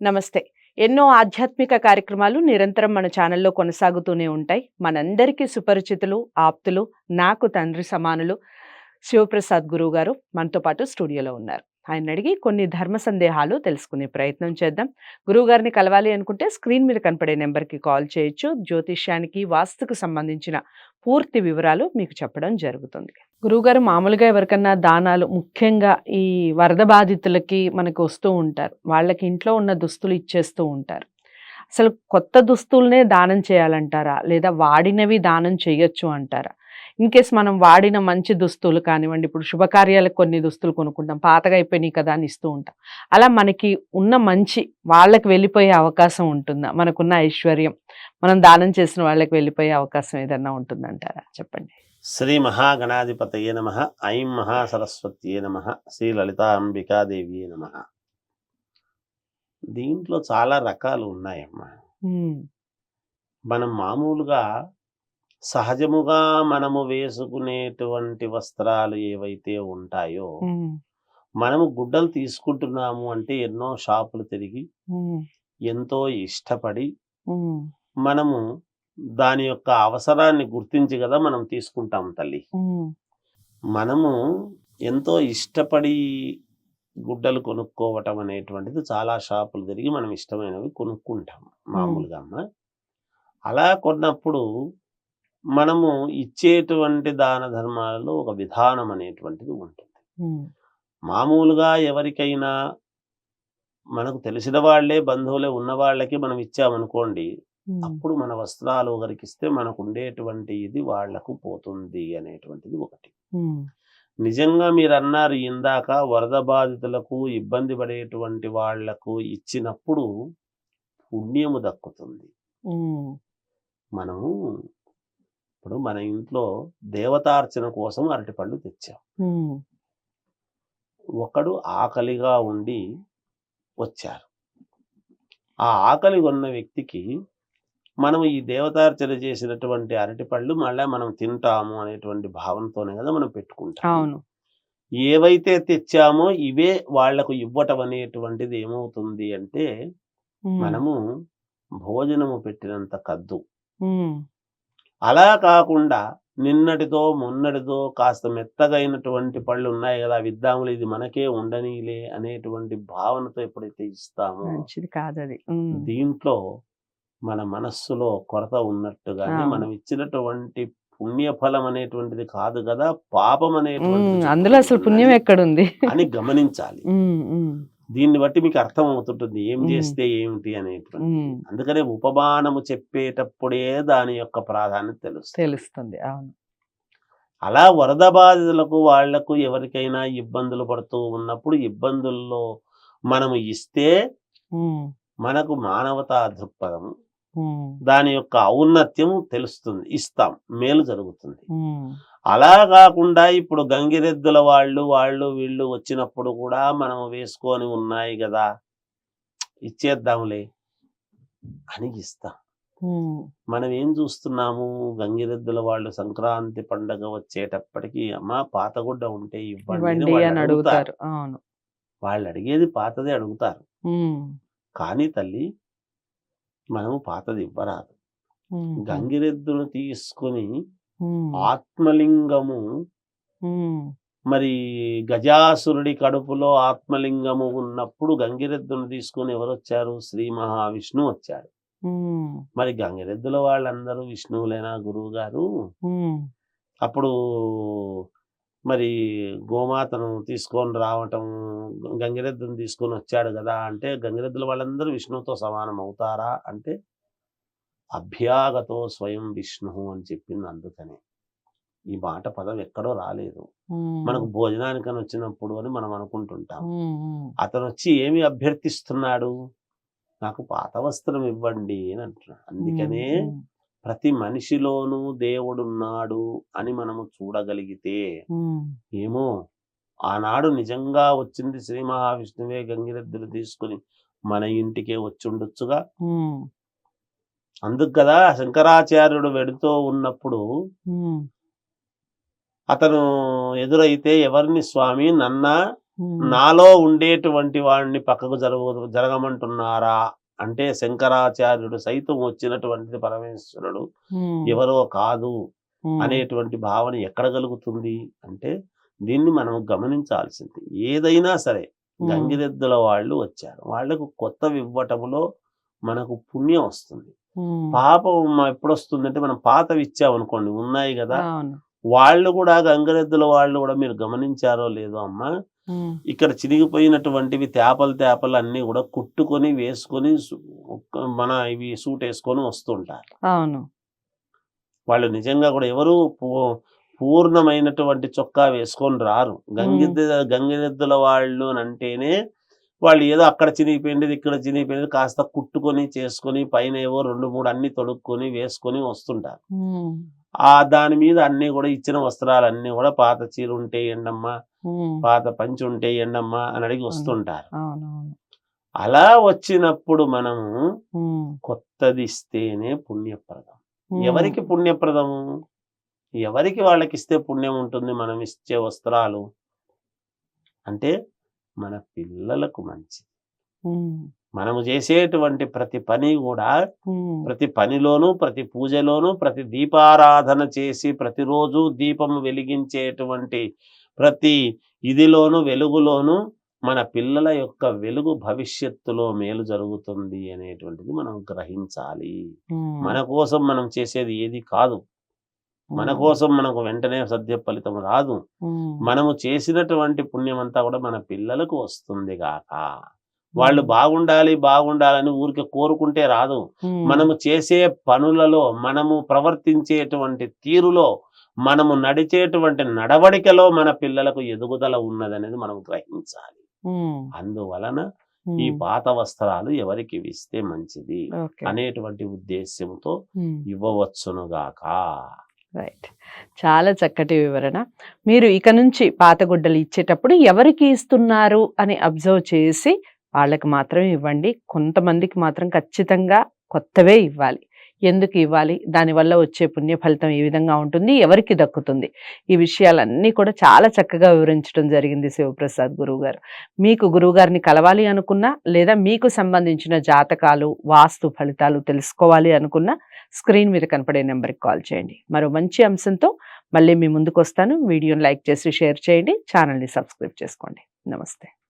నమస్తే. ఎన్నో ఆధ్యాత్మిక కార్యక్రమాలు నిరంతరం మన ఛానల్లో కొనసాగుతూనే ఉంటాయి. మనందరికీ సుపరిచితులు ఆప్తులు నాకు తండ్రి సమానులు శివప్రసాద్ గురువు గారు మనతో పాటు స్టూడియోలో ఉన్నారు. ఆయన అడిగి కొన్ని ధర్మ సందేహాలు తెలుసుకునే ప్రయత్నం చేద్దాం. గురువు గారిని కలవాలి అనుకుంటే స్క్రీన్ మీద కనపడే నెంబర్కి కాల్ చేయొచ్చు. జ్యోతిష్యానికి వాస్తుకు సంబంధించిన పూర్తి వివరాలు మీకు చెప్పడం జరుగుతుంది. గురువుగారు మామూలుగా ఎవరికన్నా దానాలు ముఖ్యంగా ఈ వరద బాధితులకి మనకు వస్తూ ఉంటారు. వాళ్ళకి ఇంట్లో ఉన్న దుస్తులు ఇచ్చేస్తూ ఉంటారు. అసలు కొత్త దుస్తుల్నే దానం చేయాలంటారా? లేదా వాడినవి దానం చేయొచ్చు అంటారా? ఇన్ కేస్ మనం వాడిన మంచి దుస్తులు కానివ్వండి ఇప్పుడు శుభకార్యాలకు కొన్ని దుస్తులు కొనుక్కుంటాం పాతగా అయిపోయినాయి కదా అని ఇస్తూ ఉంటాం. అలా మనకి ఉన్న మంచి వాళ్ళకి వెళ్ళిపోయే అవకాశం ఉంటుందా? మనకున్న ఐశ్వర్యం మనం దానం చేసిన వాళ్ళకి వెళ్ళిపోయే అవకాశం ఏదన్నా ఉంటుందంటారా? చెప్పండి. శ్రీ మహాగణాధిపతయే నమ ఐం మహాసరస్వత్యే నమ శ్రీ లలితాంబికాదేవి నమ. దీంట్లో చాలా రకాలు ఉన్నాయమ్మా. మనం మామూలుగా సహజముగా మనము వేసుకునేటువంటి వస్త్రాలు ఏవైతే ఉంటాయో మనము గుడ్డలు తీసుకుంటున్నాము అంటే ఎన్నో షాపులు తిరిగి ఎంతో ఇష్టపడి మనము దాని యొక్క అవసరాన్ని గుర్తించి కదా మనం తీసుకుంటాం తల్లి. మనము ఎంతో ఇష్టపడి గుడ్డలు కొనుక్కోవటం అనేటువంటిది చాలా షాపులు తిరిగి మనం ఇష్టమైనవి కొనుక్కుంటాం మామూలుగా అమ్మ. అలా కొన్నప్పుడు మనము ఇచ్చేటువంటి దాన ధర్మాలలో ఒక విధానం అనేటువంటిది ఉంటుంది. మామూలుగా ఎవరికైనా మనకు తెలిసిన వాళ్ళే బంధువులే ఉన్న వాళ్ళకి మనం ఇచ్చామనుకోండి అప్పుడు మన వస్త్రాలు ఒకరికి ఇస్తే మనకు ఉండేటువంటి ఇది వాళ్ళకు పోతుంది అనేటువంటిది ఒకటి. నిజంగా మీరు అన్నారు ఇందాక వరద బాధితులకు ఇబ్బంది పడేటువంటి వాళ్ళకు ఇచ్చినప్పుడు పుణ్యము దక్కుతుంది. మనము ఇప్పుడు మన ఇంట్లో దేవతార్చన కోసం అరటిపళ్ళు తెచ్చాం. ఒకడు ఆకలిగా ఉండి వచ్చారు. ఆ ఆకలి ఉన్న వ్యక్తికి మనం ఈ దేవతార్చన చేసినటువంటి అరటిపళ్ళు మళ్ళీ మనం తింటాము అనేటువంటి భావనతోనే కదా మనం పెట్టుకుంటాం. అవును. ఏవైతే తెచ్చామో ఇవే వాళ్ళకు ఇవ్వటం అనేటువంటిది ఏమవుతుంది అంటే మనము భోజనము పెట్టినంత కద్దు. అలా కాకుండా నిన్నటితో మొన్నటితో కాస్త మెత్తగైనటువంటి పళ్ళు ఉన్నాయి కదా అవి ఇద్దాములే ఇది మనకే ఉండనీలే అనేటువంటి భావనతో ఎప్పుడైతే ఇస్తామో మంచిది కాదది. దీంట్లో మన మనస్సులో కొరత ఉన్నట్టుగానే అవును. మనం ఇచ్చినటువంటి పుణ్యఫలం అనేటువంటిది కాదు కదా పాపం ఉమ్, అనేటువంటిది అందులో అసలు పుణ్యం ఎక్కడుంది? అని గమనించాలి. దీన్ని బట్టి మీకు అర్థం అవుతుంటుంది ఏం. చేస్తే ఏమిటి అనేటువంటి అందుకనే ఉపమానము చెప్పేటప్పుడే దాని యొక్క ప్రాధాన్యత తెలుస్తుంది. తెలుస్తుంది అవును. అలా వరద బాధితులకు వాళ్ళకు ఎవరికైనా ఇబ్బందులు పడుతూ ఉన్నప్పుడు ఇబ్బందుల్లో మనము ఇస్తే మనకు మానవతా దృక్పథము దాని యొక్క ఔన్నత్యము తెలుస్తుంది ఇస్తాం మేలు జరుగుతుంది. అలా కాకుండా ఇప్పుడు గంగిరెద్దుల వాళ్ళు వాళ్ళు వీళ్ళు వచ్చినప్పుడు కూడా మనం వేసుకొని ఉన్నాయి కదా ఇచ్చేద్దాంలే అని ఇస్తాం. మనం ఏం చూస్తున్నాము? గంగిరెద్దుల వాళ్ళు సంక్రాంతి పండగ వచ్చేటప్పటికి అమ్మ పాతగుడ్డ ఉంటే ఇవ్వండి అని అడుగుతారు. వాళ్ళు అడిగేది పాతదే అడుగుతారు. కానీ తల్లి మనము పాతది ఇవ్వరాదు. గంగిరెద్దును తీసుకుని ఆత్మలింగము మరి గజాసురుడి కడుపులో ఆత్మలింగము ఉన్నప్పుడు గంగిరెద్దును తీసుకుని ఎవరు వచ్చారు శ్రీ మహావిష్ణు వచ్చాడు. ఉమ్, మరి గంగిరెద్దుల వాళ్ళందరూ విష్ణువులేనా గురువు గారు అప్పుడు మరి గోమాతను తీసుకొని రావటం గంగిరెద్దును తీసుకొని వచ్చాడు కదా అంటే గంగిరెద్దుల వాళ్ళందరూ విష్ణువుతో సమానం అవుతారా అంటే అభ్యాగతో స్వయం విష్ణు అని చెప్పింది అందుకనే. ఈ మాట పదం ఎక్కడో రాలేదు. మనకు భోజనానికని వచ్చినప్పుడు అని మనం అనుకుంటుంటాం. అతను వచ్చి ఏమి అభ్యర్థిస్తున్నాడు? నాకు పాత వస్త్రం ఇవ్వండి అని అంటున్నాడు. అందుకనే ప్రతి మనిషిలోనూ దేవుడున్నాడు అని మనము చూడగలిగితే ఏమో ఆనాడు నిజంగా వచ్చింది శ్రీ మహావిష్ణువే గంగిరెద్దులు తీసుకుని మన ఇంటికే వచ్చుండొచ్చుగా. ఉమ్, అందుకు కదా శంకరాచార్యుడు వెడుతూ ఉన్నప్పుడు అతను ఎదురైతే ఎవరిని స్వామి నన్న నాలో ఉండేటువంటి వాడిని పక్కకు జరగ జరగమంటున్నారా? అంటే శంకరాచార్యుడు సైతం వచ్చినటువంటిది పరమేశ్వరుడు. ఎవరో కాదు అనేటువంటి భావన ఎక్కడ కలుగుతుంది? అంటే దీన్ని మనం గమనించాల్సింది. ఏదైనా సరే గంగిరెద్దుల వాళ్ళు వచ్చారు. వాళ్ళకు కొత్త ఇవ్వటంలో మనకు పుణ్యం వస్తుంది. పాపం మ- ఎప్పుడు వస్తుందంటే మనం పాతవి ఇచ్చామనుకోండి ఉన్నాయి కదా. వాళ్ళు కూడా గంగిరెద్దుల వాళ్ళు కూడా మీరు గమనించారో లేదో అమ్మా ఇక్కడ చినిగిపోయినటువంటివి తేపలు తేపలు అన్ని కూడా కుట్టుకొని వేసుకొని మన ఇవి సూట్ వేసుకొని వస్తుంటారు. అవును. వాళ్ళు నిజంగా కూడా ఎవరు పూర్ణమైనటువంటి చొక్కా వేసుకొని రారు. గంగిరెద్దు గంగిరెద్దుల వాళ్ళు అంటేనే వాళ్ళు ఏదో అక్కడ చినిగిపోయింది ఇక్కడ చినిగిపోయింది కాస్త కుట్టుకొని చేసుకొని పైన ఏవో రెండు మూడు అన్ని తొడుక్కొని వేసుకొని వస్తుంటారు. ఆ దాని మీద అన్ని కూడా ఇచ్చిన వస్త్రాలన్నీ కూడా పాత చీర ఉంటే ఎండమ్మా పాత పంచి ఉంటే ఎండమ్మా అని అడిగి వస్తుంటారు. అలా వచ్చినప్పుడు మనము కొత్తది ఇస్తేనే పుణ్యప్రదం. ఎవరికి పుణ్యప్రదము? ఎవరికి వాళ్ళకి ఇస్తే పుణ్యం ఉంటుంది? మనం ఇచ్చే వస్త్రాలు. అంటే మన పిల్లలకు మంచి ఉమ్, మనము చేసేటువంటి ప్రతి పని కూడా ప్రతి పనిలోనూ ప్రతి పూజలోనూ ప్రతి దీపారాధన చేసి ప్రతిరోజు దీపం వెలిగించేటువంటి ప్రతి ఇదిలోను వెలుగులోను మన పిల్లల యొక్క వెలుగు భవిష్యత్తులో మేలు జరుగుతుంది అనేటువంటిది మనం గ్రహించాలి. మన కోసం మనం చేసేది ఏది కాదు. మన కోసం మనకు వెంటనే సద్య ఫలితం రాదు. మనము చేసినటువంటి పుణ్యం అంతా కూడా మన పిల్లలకు వస్తుంది గాక. వాళ్ళు బాగుండాలి బాగుండాలని ఊరికే కోరుకుంటే రాదు. మనము చేసే పనులలో మనము ప్రవర్తించేటువంటి తీరులో మనము నడిచేటువంటి నడవడికలో మన పిల్లలకు ఎదుగుదల ఉన్నదనేది మనం గ్రహించాలి. అందువలన ఈ పాత వస్త్రాలు ఎవరికి ఇస్తే మంచిది అనేటువంటి ఉద్దేశ్యంతో. ఇవ్వవచ్చునుగాక రైట్ చాలా చక్కటి వివరణ. మీరు ఇక నుంచి పాత గుడ్డలు ఇచ్చేటప్పుడు ఎవరికి ఇస్తున్నారు అని అబ్జర్వ్ చేసి వాళ్ళకి మాత్రమే ఇవ్వండి. కొంతమందికి మాత్రం ఖచ్చితంగా కొత్తవే ఇవ్వాలి. ఎందుకు ఇవ్వాలి? దానివల్ల వచ్చే పుణ్య ఫలితం ఏ విధంగా ఉంటుంది? ఎవరికి దక్కుతుంది? ఈ విషయాలన్నీ కూడా చాలా చక్కగా వివరించడం జరిగింది శివప్రసాద్ గురువు గారు మీకు గురువుగారిని కలవాలి అనుకున్నా లేదా మీకు సంబంధించిన జాతకాలు వాస్తు ఫలితాలు తెలుసుకోవాలి అనుకున్నా స్క్రీన్ మీద కనపడే నెంబర్కి కాల్ చేయండి. మరో మంచి అంశంతో మళ్ళీ మీ ముందుకు వస్తాను. వీడియోని లైక్ చేసి షేర్ చేయండి. ఛానల్ని సబ్స్క్రైబ్ చేసుకోండి. నమస్తే.